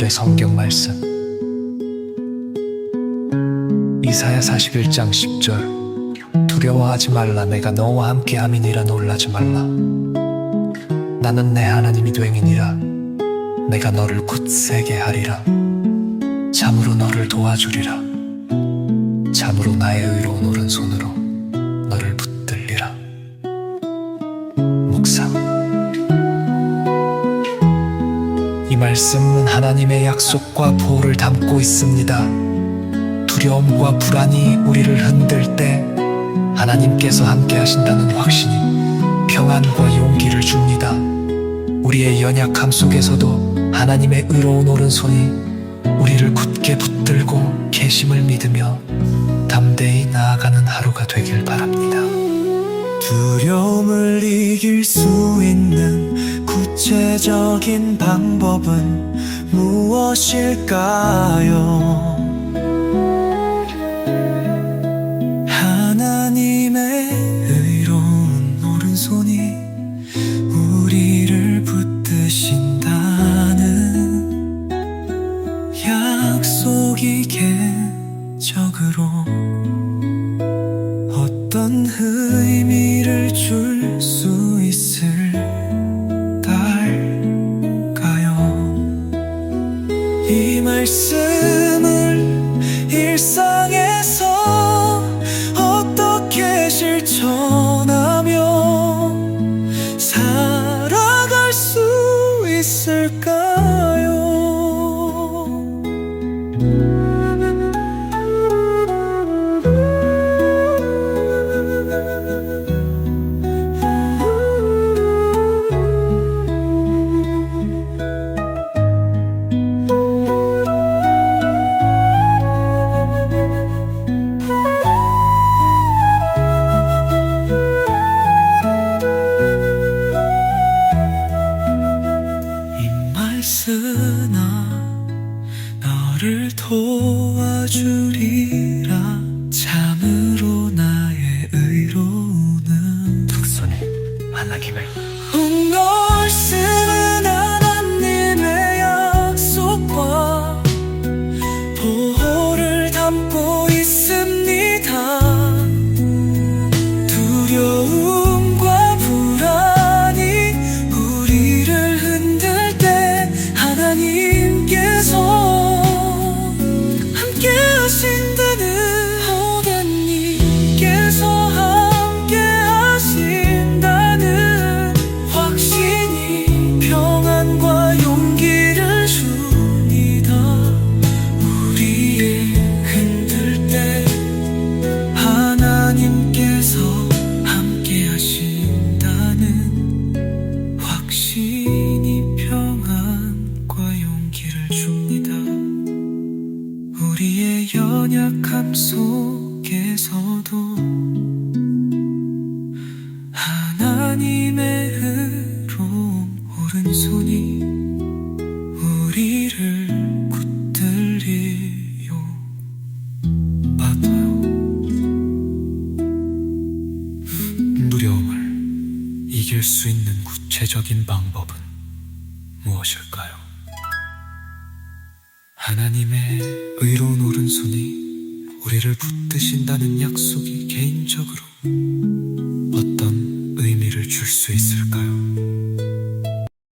오늘의 성경 말씀. 이사야 41장 10절. 두려워하지 말라. 내가 너와 함께 함이니라. 놀라지 말라. 나는 내 하나님이 되이니라. 내가 너를 굳세게 하리라. 참으로 너를 도와주리라. 참으로 나의 의로운 오른손으로 말씀은 하나님의 약속과 보호를 담고 있습니다. 두려움과 불안이 우리를 흔들 때 하나님께서 함께 하신다는 확신이 평안과 용기를 줍니다. 우리의 연약함 속에서도 하나님의 의로운 오른손이 우리를 굳게 붙들고 계심을 믿으며 담대히 나아가는 하루가 되길 바랍니다. 두려움을 이길 수 있는 구체적인 방법은 무엇일까요? 하나님의 의로운 오른손이 우리를 붙드신다는 약속이 개적으로 어떤 의 말씀을 일상에서 어떻게 실천하며 살아갈 수 있을까 쓰나 너를 도와주리 오른손이 우리를 붙들리요. 맞아요. 두려움을 이길 수 있는 구체적인 방법은 무엇일까요? 하나님의 의로운 오른손이 우리를 붙드신다는 약속이 개인적으로 어떤 의미를 줄 수 있을까요?